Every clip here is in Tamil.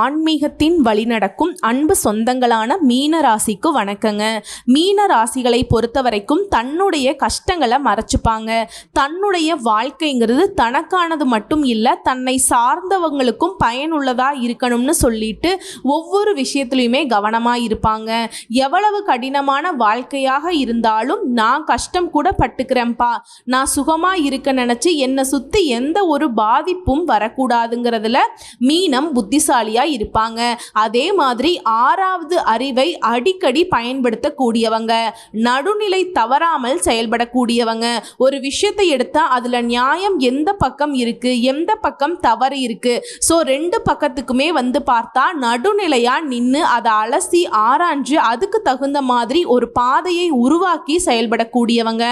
ஆன்மீகத்தின் வழிநடக்கும் அன்பு சொந்தங்களான மீன ராசிக்கு வணக்கங்க. மீன ராசிகளை பொறுத்த வரைக்கும் தன்னுடைய கஷ்டங்களை மறைச்சுப்பாங்க. தன்னுடைய வாழ்க்கைங்கிறது தனக்கானது மட்டும் இல்லை தன்னை சார்ந்தவங்களுக்கும் பயனுள்ளதாக இருக்கணும்னு சொல்லிட்டு ஒவ்வொரு விஷயத்துலையுமே கவனமாக இருப்பாங்க. எவ்வளவு கடினமான வாழ்க்கையாக இருந்தாலும் நான் கஷ்டம் கூட பட்டுக்கிறேன்ப்பா. நான் சுகமாக இருக்க நினச்சி என்னை சுற்றி எந்த ஒரு பாதிப்பும் வரக்கூடாதுங்கிறதுல மீனம் புத்திசாலியாக இருப்பாங்க. அதே மாதிரி ஆறாவது அறிவை அடிக்கடி பயன்படுத்தக்கூடியவங்க. நடுநிலை தவறாமல் செயல்படக்கூடியவங்க. ஒரு விஷயத்தை எடுத்தால் அதில் நியாயம் எந்த பக்கம் இருக்குது எந்த பக்கம் தவறு இருக்குது ஸோ ரெண்டு பக்கத்துக்குமே வந்து பார்த்தா நடுநிலையாக நின்று அதை அலசி ஆராய்ஞ்சு அதுக்கு தகுந்த மாதிரி ஒரு பாதையை உருவாக்கி செயல்படக்கூடியவங்க.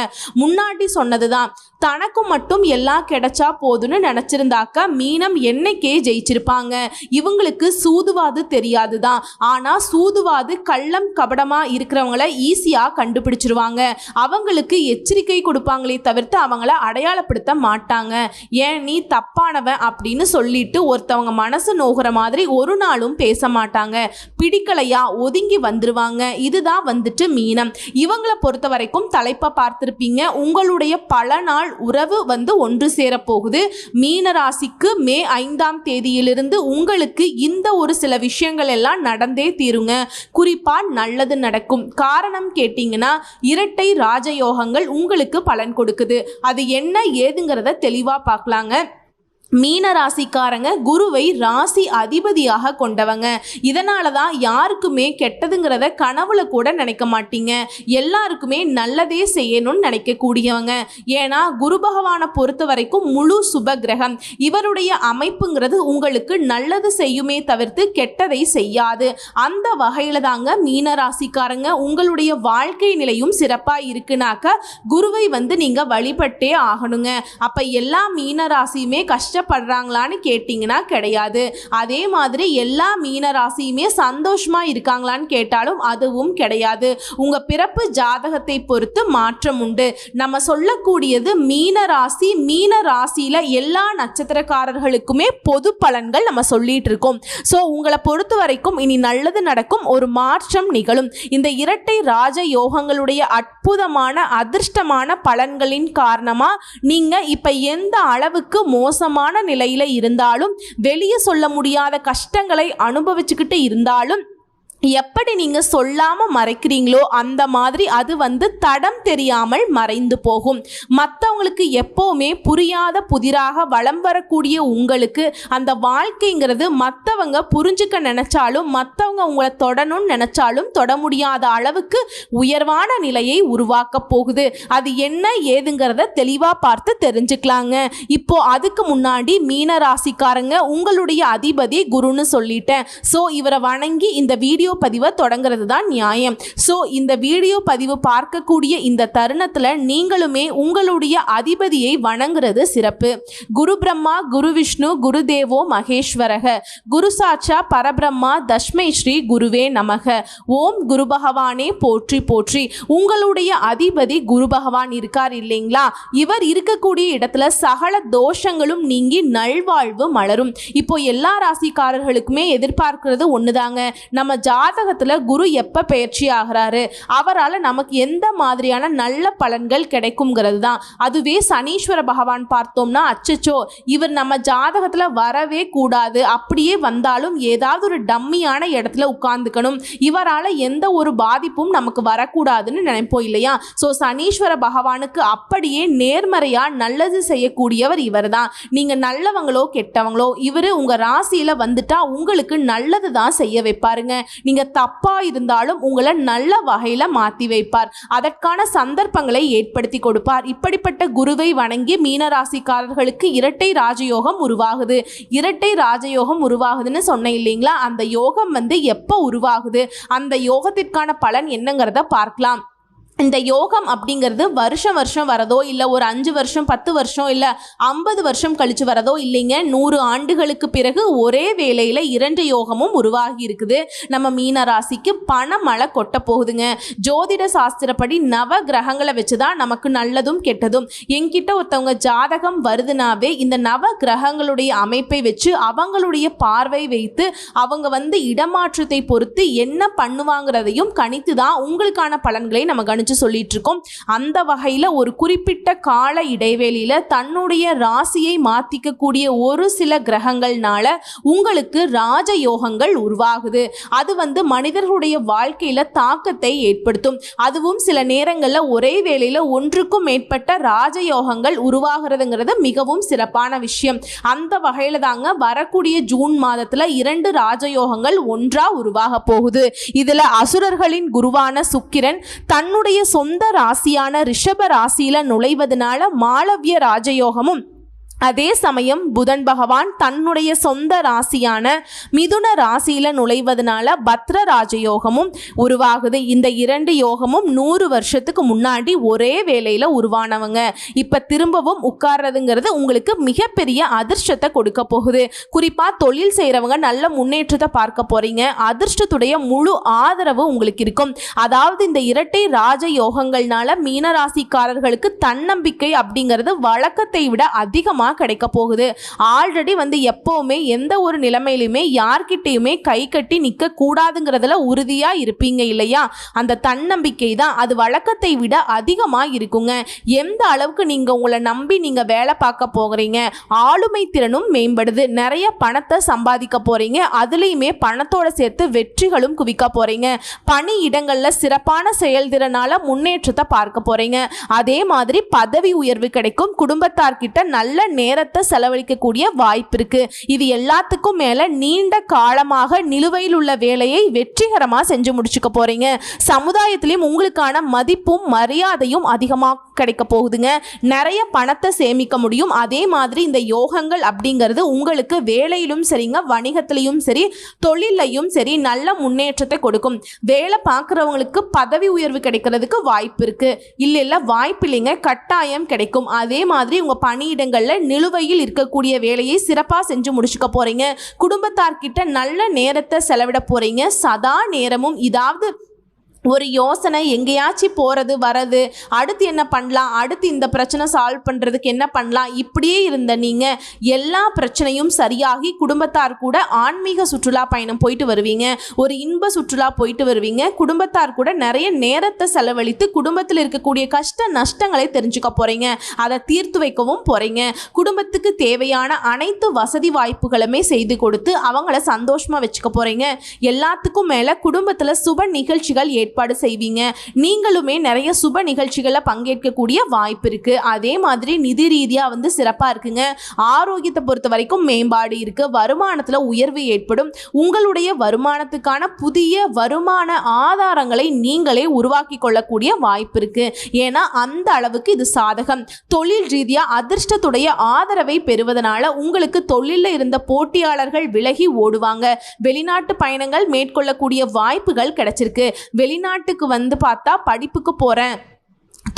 முன்னாடி சொன்னது தான் தனக்கு மட்டும் எல்லாம் கிடைச்சா போதும்னு நினச்சிருந்தாக்க மீனம் என்னைக்கே ஜெயிச்சிருப்பாங்க. இவங்களுக்கு சூதுவாது தெரியாது தான் ஆனால் சூதுவாது கள்ளம் கபடமாக இருக்கிறவங்கள ஈஸியாக கண்டுபிடிச்சிருவாங்க. அவங்களுக்கு எச்சரிக்கை கொடுப்பாங்களே தவிர்த்து அவங்கள அடையாளப்படுத்த மாட்டாங்க. ஏன் நீ தப்பானவன் அப்படின்னு சொல்லிட்டு ஒருத்தவங்க மனசு நோகிற மாதிரி ஒரு நாளும் பேச மாட்டாங்க. பிடிக்கலையா ஒதுங்கி வந்துருவாங்க. இதுதான் வந்துட்டு மீனம். இவங்களை பொறுத்த வரைக்கும் தலைப்பை பார்த்துருப்பீங்க. உங்களுடைய பல நாள் உறவு வந்து ஒன்று சேரப்போகுது. மீன ராசிக்கு மே ஐந்தாம் தேதியிலிருந்து உங்களுக்கு இந்த ஒரு சில விஷயங்கள் எல்லாம் நடந்தே தீருங்க. குறிப்பாக நல்லது நடக்கும். காரணம் கேட்டிங்கன்னா இரட்டை ராஜயோகங்கள் உங்களுக்கு பலன் கொடுக்குது. அது என்ன ஏதுங்கிறத தெளிவாக பார்க்கலாங்க. மீன ராசிக்காரங்க குருவை ராசி அதிபதியாக கொண்டவங்க. இதனால தான் யாருக்குமே கெட்டதுங்கிறத கனவுல கூட நினைக்க மாட்டீங்க. எல்லாருக்குமே நல்லதே செய்யணும்னு நினைக்கக்கூடியவங்க. ஏன்னா குரு பகவானை பொறுத்த வரைக்கும் முழு சுப கிரகம். இவருடைய அமைப்புங்கிறது உங்களுக்கு நல்லது செய்யுமே தவிர்த்து கெட்டதை செய்யாது. அந்த வகையில் தாங்க மீன ராசிக்காரங்க உங்களுடைய வாழ்க்கை நிலையும் சிறப்பாக இருக்குனாக்க குருவை வந்து நீங்கள் வழிபட்டே ஆகணுங்க. அப்போ எல்லா மீன ராசியுமே கஷ்ட கஷ்டப்படுறாங்களான்னு கேட்டிங்கன்னா கிடையாது. அதே மாதிரி எல்லா மீன ராசியுமே சந்தோஷமா இருக்காங்களான்னு கேட்டாலும் அதுவும் கிடையாது. உங்கள் பிறப்பு ஜாதகத்தை பொறுத்து மாற்றம் உண்டு. நம்ம சொல்லக்கூடியது மீன ராசி மீன ராசியில் எல்லா நட்சத்திரக்காரர்களுக்குமே பொது பலன்கள் நம்ம சொல்லிட்டு இருக்கோம். ஸோ உங்களை பொறுத்த வரைக்கும் இனி நல்லது நடக்கும் ஒரு மாற்றம் நிகழும். இந்த இரட்டை ராஜ யோகங்களுடைய அற்புதமான அதிர்ஷ்டமான பலன்களின் காரணமா நீங்கள் இப்போ எந்த அளவுக்கு மோசமான நிலையில இருந்தாலும் வெளியே சொல்ல முடியாத கஷ்டங்களை அனுபவிச்சுக்கிட்டு இருந்தாலும் எப்படி நீங்கள் சொல்லாமல் மறைக்கிறீங்களோ அந்த மாதிரி அது வந்து தடம் தெரியாமல் மறைந்து போகும். மற்றவங்களுக்கு எப்போவுமே புரியாத புதிராக வளம் வரக்கூடிய உங்களுக்கு அந்த வாழ்க்கைங்கிறது மற்றவங்க புரிஞ்சுக்க நினச்சாலும் மற்றவங்க உங்களை தொடணும்னு நினச்சாலும் தொட முடியாத அளவுக்கு உயர்வான நிலையை உருவாக்க போகுது. அது என்ன ஏதுங்கிறத தெளிவாக பார்த்து தெரிஞ்சுக்கலாங்க. இப்போ அதுக்கு முன்னாடி மீன ராசிக்காரங்க உங்களுடைய அதிபதி குருன்னு சொல்லிட்டேன். ஸோ இவரை வணங்கி இந்த வீடியோ வீடியோ பதிவை தொடங்குறது தான் நியாயம். ஸோ இந்த வீடியோ பதிவு பார்க்கக்கூடிய இந்த தருணத்தில் நீங்களுமே உங்களுடைய அதிபதியை வணங்குறது சிறப்பு. குரு பிரம்மா குரு விஷ்ணு குரு தேவோ மகேஸ்வரக. குரு சாட்சா பரபிரம்மா தஷ்மை ஸ்ரீ குருவே நமக. ஓம் குரு பகவானே போற்றி போற்றி. உங்களுடைய அதிபதி குரு பகவான் இருக்கார் இல்லைங்களா? இவர் இருக்கக்கூடிய இடத்துல சகல தோஷங்களும் நீங்கி நல்வாழ்வு மலரும். இப்போ எல்லா ராசிக்காரர்களுக்குமே எதிர்பார்க்கிறது ஒண்ணுதாங்க. நம்ம ஜா ஜாதகத்தில் குரு எப்போ பயிற்சி ஆகிறாரு? அவரால் நமக்கு எந்த மாதிரியான நல்ல பலன்கள் கிடைக்குங்கிறது தான் அதுவே சனீஸ்வர பகவான் பார்த்தோம்னா அச்சச்சோ இவர் நம்ம ஜாதகத்தில் வரவே கூடாது. அப்படியே வந்தாலும் ஏதாவது ஒரு டம்மியான இடத்துல உட்காந்துக்கணும் இவரால் எந்த ஒரு பாதிப்பும் நமக்கு வரக்கூடாதுன்னு நினைப்போம் இல்லையா? ஸோ சனீஸ்வர பகவானுக்கு அப்படியே நேர்மறையாக நல்லது செய்யக்கூடியவர் இவர் தான் நீங்கள் நல்லவங்களோ கெட்டவங்களோ இவர் உங்கள் ராசியில் வந்துட்டா உங்களுக்கு நல்லது தான் செய்ய வைப்பாருங்க. நீங்கள் தப்பாக இருந்தாலும் உங்களை நல்ல வகையில் மாற்றி வைப்பார். அதற்கான சந்தர்ப்பங்களை ஏற்படுத்தி கொடுப்பார். இப்படிப்பட்ட குருவை வணங்கி மீனராசிக்காரர்களுக்கு இரட்டை ராஜயோகம் உருவாகுது. இரட்டை ராஜயோகம் உருவாகுதுன்னு சொன்னேன் இல்லைங்களா? அந்த யோகம் வந்து எப்போ உருவாகுது? அந்த யோகத்திற்கான பலன் என்னங்கிறத பார்க்கலாம். இந்த யோகம் அப்படிங்கிறது வருஷம் வருஷம் வரதோ இல்லை ஒரு அஞ்சு வருஷம் பத்து வருஷம் இல்லை ஐம்பது வருஷம் கழித்து வரதோ இல்லைங்க. நூறு ஆண்டுகளுக்கு பிறகு ஒரே வேளையில் இரண்டு யோகமும் உருவாகி இருக்குது. நம்ம மீன ராசிக்கு பண மழை கொட்ட போகுதுங்க. ஜோதிட சாஸ்திரப்படி நவ கிரகங்களை வச்சு தான் நமக்கு நல்லதும் கெட்டதும். என்கிட்ட ஒருத்தவங்க ஜாதகம் வருதுனாவே இந்த நவ கிரகங்களுடைய அமைப்பை வச்சு அவங்களுடைய பார்வை வைத்து அவங்க வந்து இடமாற்றத்தை பொறுத்து என்ன பண்ணுவாங்கிறதையும் கணித்து தான் உங்களுக்கான பலன்களை நம்ம கணிச்சு சொல்லிட்டு இருக்கோம் அந்த வகையில் ஒரு குறிப்பிட்ட கால இடைவெளியில் தன்னுடைய ராசியை மாற்றிக்கக்கூடிய ஒரு சில கிரகங்கள்னால உங்களுக்கு ராஜயோகங்கள் உருவாகுது. அது வந்து மனிதர்களுடைய வாழ்க்கையில் தாக்கத்தை ஏற்படுத்தும். அதுவும் சில நேரங்களில் ஒரே வேளையில் ஒன்றுக்கும் மேற்பட்ட ராஜயோகங்கள் உருவாகிறதுங்கிறது மிகவும் சிறப்பான விஷயம். அந்த வகையில் தாங்க வரக்கூடிய ஜூன் மாதத்தில் இரண்டு ராஜயோகங்கள் ஒன்றா உருவாக போகுது. இதில் அசுரர்களின் குருவான சுக்கிரன் தன்னுடைய சொந்த ராசியான ரிஷப ராசியில நுழைவதனால மாளவிய ராஜயோகமும் அதே சமயம் புதன் பகவான் தன்னுடைய சொந்த ராசியான மிதுன ராசியில நுழைவதனால பத்ர ராஜயோகமும் உருவாகுது. இந்த இரண்டு யோகமும் நூறு வருஷத்துக்கு முன்னாடி ஒரே வேலையில் உருவானவங்க. இப்ப திரும்பவும் உட்கார்றதுங்கிறது உங்களுக்கு மிகப்பெரிய அதிர்ஷ்டத்தை கொடுக்க போகுது. குறிப்பா தொழில் செய்கிறவங்க நல்ல முன்னேற்றத்தை பார்க்க போறீங்க. அதிர்ஷ்டத்துடைய முழு ஆதரவு உங்களுக்கு இருக்கும். அதாவது இந்த இரட்டை ராஜ யோகங்கள்னால மீனராசிக்காரர்களுக்கு தன்னம்பிக்கை அப்படிங்கிறது வழக்கத்தை விட அதிகமாக கிடைக்க போகுது. ஆல்ரெடி வந்து எப்போவுமே எந்த ஒரு நிலைமையிலுமே யார்கிட்டயுமே கை கட்டி நிற்க கூடாதுங்கிறதுல உறுதியாக இருப்பீங்க இல்லையா? அந்த தன்னம்பிக்கை தான். அது வழக்கத்தை விட அதிகமாக இருக்குங்க. எந்த அளவுக்கு நீங்கள் உங்களை நம்பி நீங்கள் வேலை பார்க்க போகிறீங்க? ஆளுமை திறனும் மேம்படுது. நிறைய பணத்தை சம்பாதிக்க போகிறீங்க அதுலேயுமே பணத்தோட சேர்த்து வெற்றிகளும் குவிக்க போகிறீங்க பணி இடங்களில் சிறப்பான செயல்திறனால முன்னேற்றத்தை பார்க்க போகிறீங்க அதே மாதிரி பதவி உயர்வு கிடைக்கும். குடும்பத்தார்கிட்ட நல்ல நேரத்தை செலவழிக்கக்கூடிய வாய்ப்பு இருக்கு. இது எல்லாத்துக்கும் மேல நீண்ட காலமாக நிலுவையில் உள்ள வேலையை வெற்றிகரமாக செஞ்சு முடிச்சுக்க போறீங்க. சமுதாயத்திலையும் உங்களுக்கான மதிப்பும் மரியாதையும் அதிகமாக கிடைக்க போகுதுங்க. நிறைய பணத்தை சேமிக்க முடியும். அதே மாதிரி இந்த யோகங்கள் அப்படிங்கிறது உங்களுக்கு வேலையிலும் சரிங்க வணிகத்திலையும் சரி தொழிலையும் சரி நல்ல முன்னேற்றத்தை கொடுக்கும். வேலை பார்க்குறவங்களுக்கு பதவி உயர்வு கிடைக்கிறதுக்கு வாய்ப்பு இருக்கு. இல்லை இல்லை வாய்ப்பு இல்லைங்க கட்டாயம் கிடைக்கும். அதே மாதிரி உங்கள் பணியிடங்களில் நிலுவையில் இருக்கக்கூடிய வேலையை சிறப்பாக செஞ்சு முடிச்சுக்க போகிறீங்க குடும்பத்தார்கிட்ட நல்ல நேரத்தை செலவிட போகிறீங்க சதா நேரமும் இதாவது ஒரு யோசனை எங்கேயாச்சும் போகிறது வர்றது அடுத்து என்ன பண்ணலாம் அடுத்து இந்த பிரச்சனை சால்வ் பண்ணுறதுக்கு என்ன பண்ணலாம் இப்படியே இருந்த நீங்கள் எல்லா பிரச்சனையும் சரியாகி குடும்பத்தார் கூட ஆன்மீக சுற்றுலா பயணம் போயிட்டு வருவீங்க. ஒரு இன்ப சுற்றுலா போயிட்டு வருவீங்க. குடும்பத்தார் கூட நிறைய நேரத்தை செலவழித்து குடும்பத்தில் இருக்கக்கூடிய கஷ்ட நஷ்டங்களை தெரிஞ்சுக்க போகிறீங்க அதை தீர்த்து வைக்கவும் போகிறீங்க குடும்பத்துக்கு தேவையான அனைத்து வசதி வாய்ப்புகளுமே செய்து கொடுத்து அவங்கள சந்தோஷமாக வச்சுக்க போகிறீங்க எல்லாத்துக்கும் மேலே குடும்பத்தில் சுப நிகழ்ச்சிகள் ஏற்பாடு செய்வீங்க. நீங்களுமே நிறைய சுப நிகழ்ச்சிகளில் பங்கேற்கக்கூடிய வாய்ப்பு இருக்கு. அதே மாதிரி நிதி ரீதியாக வந்து சிறப்பாக இருக்குங்க. ஆரோக்கியத்தை பொறுத்த வரைக்கும் மேம்பாடு இருக்கு. வருமானத்தில் உயர்வு ஏற்படும். உங்களுடைய வருமானத்துக்கான புதிய வருமான ஆதாரங்களை நீங்களே உருவாக்கி கொள்ளக்கூடிய வாய்ப்பு இருக்கு. ஏன்னா அந்த அளவுக்கு இது சாதகம். தொழில் ரீதியாக அதிர்ஷ்டத்துடைய ஆதரவை பெறுவதனால உங்களுக்கு தொழிலில் இருந்த போட்டியாளர்கள் விலகி ஓடுவாங்க. வெளிநாட்டு பயணங்கள் மேற்கொள்ளக்கூடிய வாய்ப்புகள் கிடைச்சிருக்கு. வெளிநாட்டுக்கு வந்து பார்த்தா படிப்புக்கு போகிறேன்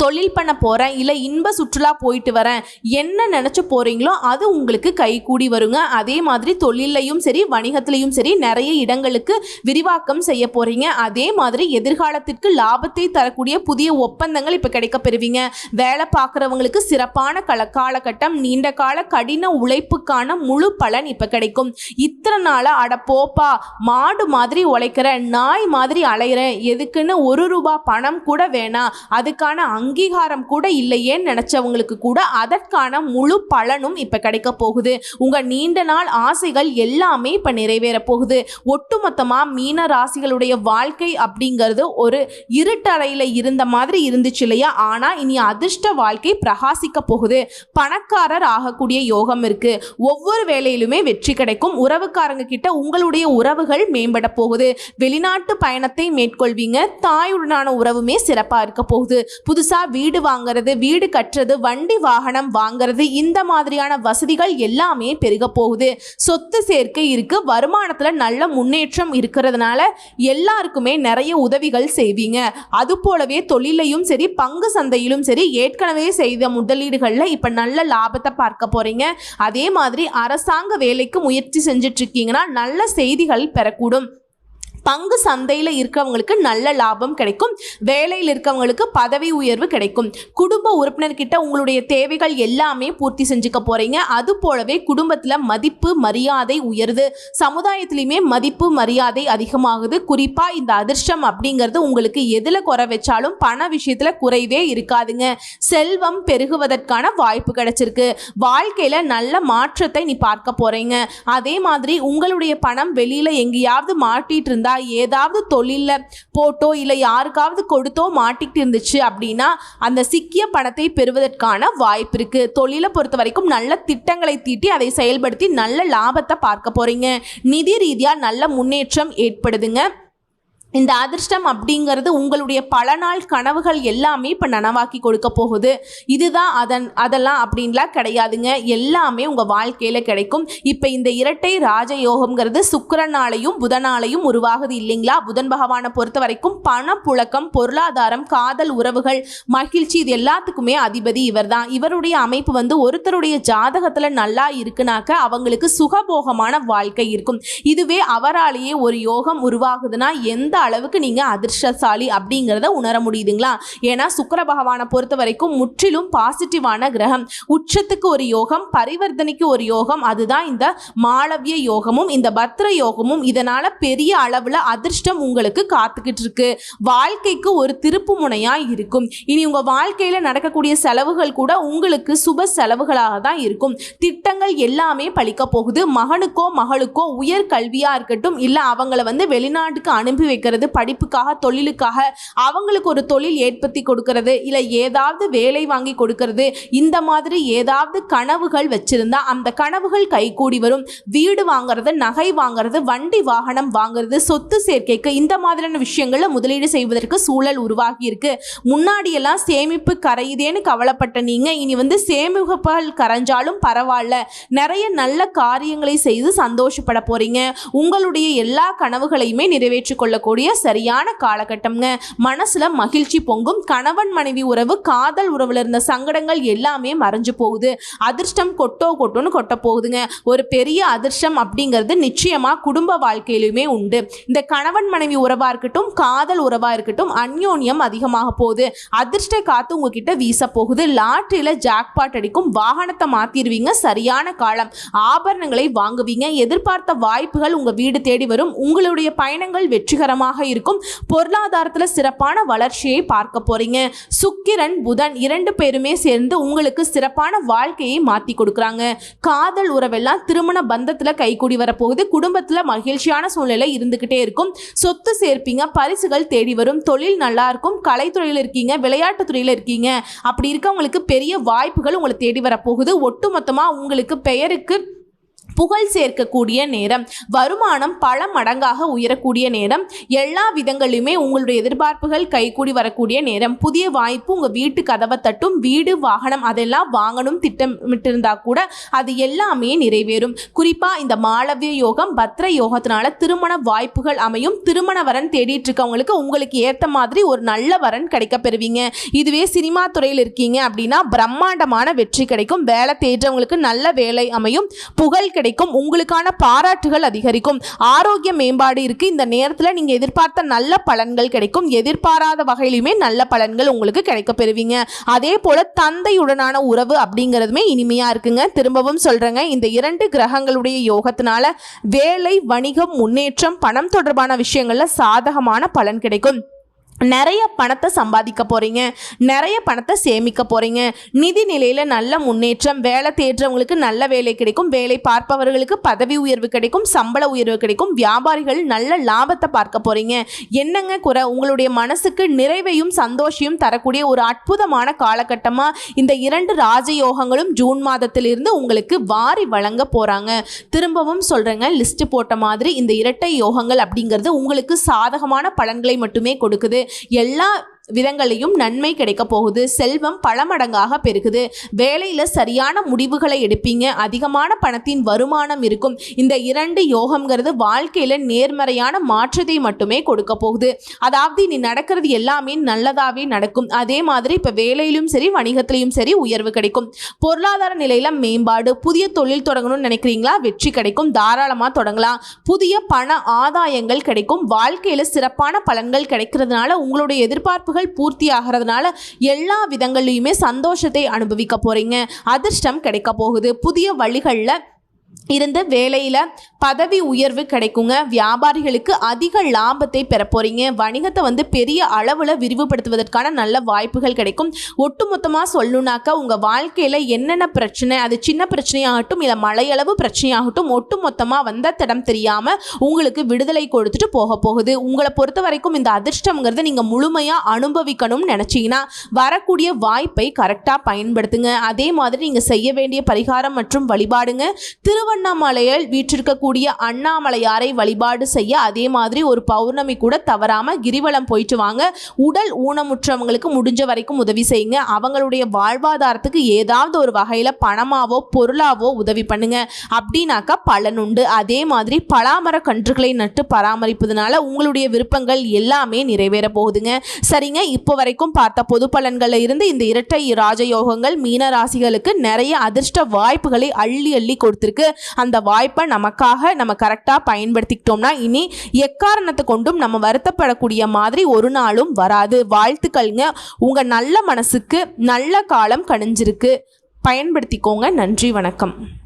தொழில் பண்ண போகிறேன் இல்லை இன்ப சுற்றுலா போயிட்டு வரேன் என்ன நினச்சி போகிறீங்களோ அது உங்களுக்கு கை கூடி வருங்க. அதே மாதிரி தொழிலையும் சரி வணிகத்திலையும் சரி நிறைய இடங்களுக்கு விரிவாக்கம் செய்ய போகிறீங்க அதே மாதிரி எதிர்காலத்திற்கு லாபத்தை தரக்கூடிய புதிய ஒப்பந்தங்கள் இப்போ கிடைக்க பெறுவீங்க. வேலை பார்க்குறவங்களுக்கு சிறப்பான கல காலகட்டம் நீண்ட கால கடின உழைப்புக்கான முழு பலன் இப்போ கிடைக்கும். இத்தனை நாளாக அட போப்பா மாடு மாதிரி உழைக்கிறேன் நாய் மாதிரி அலையிறேன் எதுக்குன்னு ஒரு ரூபா பணம் கூட வேணாம். அதுக்கான அங்கீகாரம் கூட இல்லையேன்னு நினச்சவங்களுக்கு கூட அதற்கான முழு பலனும் இப்போ கிடைக்க போகுது. உங்கள் நீண்ட நாள் ஆசைகள் எல்லாமே இப்போ நிறைவேற போகுது. ஒட்டுமொத்தமாக மீன ராசிகளுடைய வாழ்க்கை அப்படிங்கிறது ஒரு இருட்டறையில் இருந்த மாதிரி இருந்துச்சு இல்லையா? ஆனால் இனி அதிர்ஷ்ட வாழ்க்கை பிரகாசிக்க போகுது. பணக்காரர் ஆகக்கூடிய யோகம் இருக்கு. ஒவ்வொரு வேலையிலுமே வெற்றி கிடைக்கும். உறவுக்காரங்க கிட்ட உங்களுடைய உறவுகள் மேம்பட போகுது. வெளிநாட்டு பயணத்தை மேற்கொள்வீங்க. தாயுடனான உறவுமே சிறப்பாக இருக்க போகுது. புதுசாக புதுசாக வீடு வாங்குறது வீடு கட்டுறது வண்டி வாகனம் வாங்குறது இந்த மாதிரியான வசதிகள் எல்லாமே பெருக போகுது. சொத்து சேர்க்கை இருக்கு வருமானத்தில் நல்ல முன்னேற்றம் இருக்கிறதுனால எல்லாருக்குமே நிறைய உதவிகள் செய்வீங்க. அது போலவே தொழிலையும் சரி பங்கு சந்தையிலும் சரி ஏற்கனவே செய்த முதலீடுகளில் இப்போ நல்ல லாபத்தை பார்க்க போறீங்க. அதே மாதிரி அரசாங்க வேலைக்கு முயற்சி செஞ்சுட்டு இருக்கீங்கன்னா நல்ல செய்திகள் பெறக்கூடும். பங்கு சந்தையில் இருக்கிறவங்களுக்கு நல்ல லாபம் கிடைக்கும். வேலையில் இருக்கவங்களுக்கு பதவி உயர்வு கிடைக்கும். குடும்ப உறுப்பினர்கிட்ட உங்களுடைய தேவைகள் எல்லாமே பூர்த்தி செஞ்சுக்க போறீங்க. அது போலவே குடும்பத்தில் மதிப்பு மரியாதை உயருது. சமுதாயத்திலையுமே மதிப்பு மரியாதை அதிகமாகுது. குறிப்பாக இந்த அதிர்ஷ்டம் அப்படிங்கிறது உங்களுக்கு எதில் குறை வச்சாலும் பண விஷயத்தில் குறைவே இருக்காதுங்க. செல்வம் பெருகுவதற்கான வாய்ப்பு கிடைச்சிருக்கு. வாழ்க்கையில் நல்ல மாற்றத்தை நீ பார்க்க போறீங்க. அதே மாதிரி உங்களுடைய பணம் வெளியில் எங்கேயாவது மாட்டிட்டு இருந்தா ஏதாவது தொழிலில் போட்டோ இல்லை யாருக்காவது கொடுத்தோ மாட்டிக்கிட்டு இருந்துச்சு அப்படின்னா அந்த சிக்கிய பணத்தை பெறுவதற்கான வாய்ப்பு இருக்கு. தொழிலை பொறுத்த வரைக்கும் நல்ல திட்டங்களை தீட்டி அதை செயல்படுத்தி நல்ல லாபத்தை பார்க்க போறீங்க. நிதி ரீதியாக நல்ல முன்னேற்றம் ஏற்படுதுங்க. இந்த அதிர்ஷ்டம் அப்படிங்கிறது உங்களுடைய பல நாள் கனவுகள் எல்லாமே இப்போ நனவாக்கி கொடுக்க போகுது. இதுதான் அதன் அதெல்லாம் அப்படின்லாம் கிடையாதுங்க. எல்லாமே உங்கள் வாழ்க்கையில் கிடைக்கும். இப்போ இந்த இரட்டை ராஜயோகம்ங்கிறது சுக்கரனாலையும் புதனாலையும் உருவாகுது இல்லைங்களா? புதன் பகவானை பொறுத்த வரைக்கும் பணப்புழக்கம் பொருளாதாரம் காதல் உறவுகள் மகிழ்ச்சி இது எல்லாத்துக்குமே அதிபதி இவர் தான் இவருடைய அமைப்பு வந்து ஒருத்தருடைய ஜாதகத்தில் நல்லா இருக்குனாக்க அவங்களுக்கு சுகபோகமான வாழ்க்கை இருக்கும். இதுவே அவராலேயே ஒரு யோகம் உருவாகுதுன்னா எந்த அளவுக்கு நீங்கள் அதிர்ஷ்டசாலி அப்படிங்கிறத உணர முடியுதுங்களா? ஏன்னா சுக்கர பகவானை பொறுத்த வரைக்கும் முற்றிலும் பாசிட்டிவான கிரகம். உச்சத்துக்கு ஒரு யோகம் பரிவர்த்தனைக்கு ஒரு யோகம் அதுதான் இந்த மாளவிய யோகமும் இந்த பத்ர யோகமும். இதனால பெரிய அளவில் அதிர்ஷ்டம் உங்களுக்கு காத்துக்கிட்டு இருக்கு. வாழ்க்கைக்கு ஒரு திருப்பு முனையா இருக்கும். இனி உங்க வாழ்க்கையில நடக்கக்கூடிய செலவுகள் கூட உங்களுக்கு சுப செலவுகளாக தான் இருக்கும். திட்டங்கள் எல்லாமே பழிக்க போகுது. மகனுக்கோ மகளுக்கோ உயர் கல்வியா இருக்கட்டும் இல்ல அவங்கள வந்து வெளிநாட்டுக்கு அனுப்பி வைக்கிறது படிப்புக்காக தொழிலுக்காக அவங்களுக்கு ஒரு தொழில் ஏற்படுத்தி கொடுக்கறது இல்லை ஏதாவது வேலை வாங்கி கொடுக்கறது இந்த மாதிரி ஏதாவது கனவுகள் வச்சிருந்தா அந்த கனவுகள் கைகூடி வரும். வீடு வாங்குறது நகை வாங்குறது வண்டி வாகனம் வாங்குறது சொத்து சேர்க்கைக்கு இந்த மாதிரியான விஷயங்கள்ல முதலீடு செய்வதற்கு சூழல் உருவாகி இருக்கு. முன்னாடியெல்லாம் சேமிப்பு கரையுதேன்னு கவலைப்பட்ட நீங்க இனி வந்து சேமிப்புகள் கரைஞ்சாலும் பரவாயில்ல. நிறைய நல்ல காரியங்களை செய்து சந்தோஷப்பட போறீங்க. உங்களுடைய எல்லா கனவுகளையுமே நிறைவேற்றிக் கொள்ளக்கூடிய சரியான காலகட்டம்ங்க. மனசுல மகிழ்ச்சி பொங்கும். கணவன் மனைவி உறவு காதல் உறவுல இருந்த சங்கடங்கள் எல்லாமே மறைஞ்சு போகுது. அதிர்ஷ்டம் கொட்டோ கொட்டோன்னு கொட்ட போகுதுங்க. ஒரு பெரிய அதிர்ஷ்டம் அப்படிங்கிறது நிச்சயமா குடும்ப வாழ்க்கையிலுமே உண்டு. இந்த கணவன் மனைவி உறவா இருக்கட்டும் காதல் உறவா இருக்கட்டும் அந்யோன்யம் அதிகமாக போகுது. அதிர்ஷ்ட காத்து உங்ககிட்ட வீச போகுது. லாட்டரியில ஜாக்பாட் அடிக்கும். வாகனத்தை மாத்திருவீங்க. சரியான காலம். ஆபரணங்களை வாங்குவீங்க. எதிர்பார்த்த வாய்ப்புகள் உங்க வீடு தேடி வரும். உங்களுடைய பயணங்கள் வெற்றிகரமாக இருக்கும் பொருளாதாரத்தில் சிறப்பான வளர்ச்சியை பார்க்க போறீங்க. சுக்கிரன் புதன் இரண்டு பேருமே சேர்ந்து உங்களுக்கு சிறப்பான வாழ்க்கையை மாத்தி கொடுக்குறாங்க. காதல் உறவெல்லாம் திருமண பந்தத்தில் கைகூடி வரப்போகுது. குடும்பத்தில் மகிழ்ச்சியான சூழ்நிலை இருந்துக்கிட்டே இருக்கும். சொத்து சேர்ப்பீங்க பரிசுகள் தேடி வரும். தொழில் நல்லா இருக்கும். கலைத்துறையில் இருக்கீங்க விளையாட்டு துறையில் இருக்கீங்க. அப்படி இருக்கவங்களுக்கு பெரிய வாய்ப்புகள் உங்களை தேடி வரப்போகுது. ஒட்டுமொத்தமாக உங்களுக்கு பெயருக்கு புகழ் சேர்க்கக்கூடிய நேரம் வருமானம் பல மடங்காக உயரக்கூடிய நேரம் எல்லா விதங்களிலுமே உங்களுடைய எதிர்பார்ப்புகள் கைகூடி வரக்கூடிய நேரம். புதிய வாய்ப்பு உங்கள் வீட்டு கதவை தட்டும் வீடு வாகனம் அதெல்லாம் வாங்கணும் திட்டமிட்டிருந்தா கூட அது எல்லாமே நிறைவேறும். குறிப்பாக இந்த மாளவிய யோகம் பத்ர யோகத்தினால திருமண வாய்ப்புகள் அமையும். திருமண வரன் தேடிட்டு இருக்கவங்களுக்கு உங்களுக்கு ஏற்ற மாதிரி ஒரு நல்ல வரன் கிடைக்க பெறுவீங்க. இதுவே சினிமா துறையில் இருக்கீங்க அப்படின்னா பிரம்மாண்டமான வெற்றி கிடைக்கும். வேலை தேடுறவங்களுக்கு நல்ல வேலை அமையும். புகழ் கிடைக்கும் கிடைக்கும் உங்களுக்கான பாராட்டுகள் அதிகரிக்கும். ஆரோக்கிய மேம்பாடு இருக்கு. இந்த நேரத்தில் நீங்க எதிர்பார்த்த நல்ல பலன்கள் கிடைக்கும். எதிர்பாராத வகையிலுமே நல்ல பலன்கள் உங்களுக்கு கிடைக்க பெறுவீங்க. அதே போல தந்தையுடனான உறவு அப்படிங்கிறதுமே இனிமையா இருக்குங்க. திரும்பவும் சொல்றேங்க. இந்த இரண்டு கிரகங்களுடைய யோகத்தினால வேலை வணிகம் முன்னேற்றம் பணம் தொடர்பான விஷயங்கள்ல சாதகமான பலன் கிடைக்கும். நிறைய பணத்தை சம்பாதிக்க போகிறீங்க நிறைய பணத்தை சேமிக்க போகிறீங்க நிதி நிலையில் நல்ல முன்னேற்றம் வேலை தேடுறவங்களுக்கு நல்ல வேலை கிடைக்கும். வேலை பார்ப்பவர்களுக்கு பதவி உயர்வு கிடைக்கும். சம்பள உயர்வு கிடைக்கும். வியாபாரிகள் நல்ல லாபத்தை பார்க்க போகிறீங்க என்னங்க குறை? உங்களுடைய மனசுக்கு நிறைவையும் சந்தோஷையும் தரக்கூடிய ஒரு அற்புதமான காலகட்டமாக இந்த இரண்டு ராஜயோகங்களும் ஜூன் மாதத்திலிருந்து உங்களுக்கு வாரி வழங்க போகிறாங்க திரும்பவும் சொல்கிறேங்க லிஸ்ட் போட்ட மாதிரி இந்த இரட்டை யோகங்கள் அப்படிங்கிறது உங்களுக்கு சாதகமான பலன்களை மட்டுமே கொடுக்குது. எல்லா விதங்களையும் நன்மை கிடைக்க போகுது. செல்வம் பல மடங்காக பெருகுது. வேலையில் சரியான முடிவுகளை எடுப்பீங்க. அதிகமான பணத்தின் வருமானம் இருக்கும். இந்த இரண்டு யோகம்ங்கிறது வாழ்க்கையில் நேர்மறையான மாற்றத்தை மட்டுமே கொடுக்க போகுது. அதாவது நீ நடக்கிறது எல்லாமே நல்லதாகவே நடக்கும். அதே மாதிரி இப்போ வேலையிலும் சரி வணிகத்திலையும் சரி உயர்வு கிடைக்கும். பொருளாதார நிலையில் மேம்பாடு புதிய தொழில் தொடங்கணும்னு நினைக்கிறீங்களா? வெற்றி கிடைக்கும். தாராளமாக தொடங்கலாம். புதிய பண ஆதாயங்கள் கிடைக்கும். வாழ்க்கையில் சிறப்பான பலன்கள் கிடைக்கிறதுனால உங்களுடைய எதிர்பார்ப்பு கனவுகள் பூர்த்தி ஆகிறதுனால எல்லா விதங்கள்லையுமே சந்தோஷத்தை அனுபவிக்க போகிறீங்க அதிர்ஷ்டம் கிடைக்க போகுது. புதிய வழிகளில் இருந்து வேலையில் பதவி உயர்வு கிடைக்குங்க. வியாபாரிகளுக்கு அதிக லாபத்தை பெற போறீங்க. வணிகத்தை வந்து பெரிய அளவில் விரிவுபடுத்துவதற்கான நல்ல வாய்ப்புகள் கிடைக்கும். ஒட்டுமொத்தமாக சொல்லணுனாக்கா உங்கள் வாழ்க்கையில் என்னென்ன பிரச்சனை அது சின்ன பிரச்சனையாகட்டும் இல்லை மழையளவு பிரச்சனையாகட்டும் ஒட்டுமொத்தமாக வந்த தடம் தெரியாமல் உங்களுக்கு விடுதலை கொடுத்துட்டு போக போகுது. உங்களை பொறுத்த வரைக்கும் இந்த அதிர்ஷ்டங்கிறத நீங்கள் முழுமையாக அனுபவிக்கணும்னு நினச்சிங்கன்னா வரக்கூடிய வாய்ப்பை கரெக்டாக பயன்படுத்துங்க. அதே மாதிரி நீங்கள் செய்ய வேண்டிய பரிகாரம் மற்றும் வழிபாடுங்க. திருவண்ணாமலையில் வீற்றிருக்கக்கூடிய அண்ணாமலையாரை வழிபாடு செய்ய அதே மாதிரி ஒரு பௌர்ணமி கூட தவறாமல் கிரிவலம் போயிட்டு வாங்க. உடல் ஊனமுற்றவங்களுக்கு முடிஞ்ச வரைக்கும் உதவி செய்யுங்க. அவங்களுடைய வாழ்வாதாரத்துக்கு ஏதாவது ஒரு வகையில் பணமாவோ பொருளாவோ உதவி பண்ணுங்க. அப்படின்னாக்கா பலன் உண்டு. அதே மாதிரி பலாமர கன்றுகளை நட்டு பராமரிப்பதனால உங்களுடைய விருப்பங்கள் எல்லாமே நிறைவேற போகுதுங்க. சரிங்க இப்போ வரைக்கும் பார்த்த பொது பலன்களில் இருந்து இந்த இரட்டை ராஜயோகங்கள் மீன ராசிகளுக்கு நிறைய அதிர்ஷ்ட வாய்ப்புகளை அள்ளி அள்ளி கொடுத்துருக்கு. அந்த வாய்ப்பை நமக்காக நம்ம கரெக்டாக பயன்படுத்திக்கிட்டோம்னா இனி எக்காரணத்தை கொண்டும் நம்ம வருத்தப்படக்கூடிய மாதிரி ஒரு நாளும் வராது. வாழ்த்துக்கள்ங்க. உங்கள் நல்ல மனசுக்கு நல்ல காலம் கணிஞ்சிருக்கு பயன்படுத்திக்கோங்க. நன்றி வணக்கம்.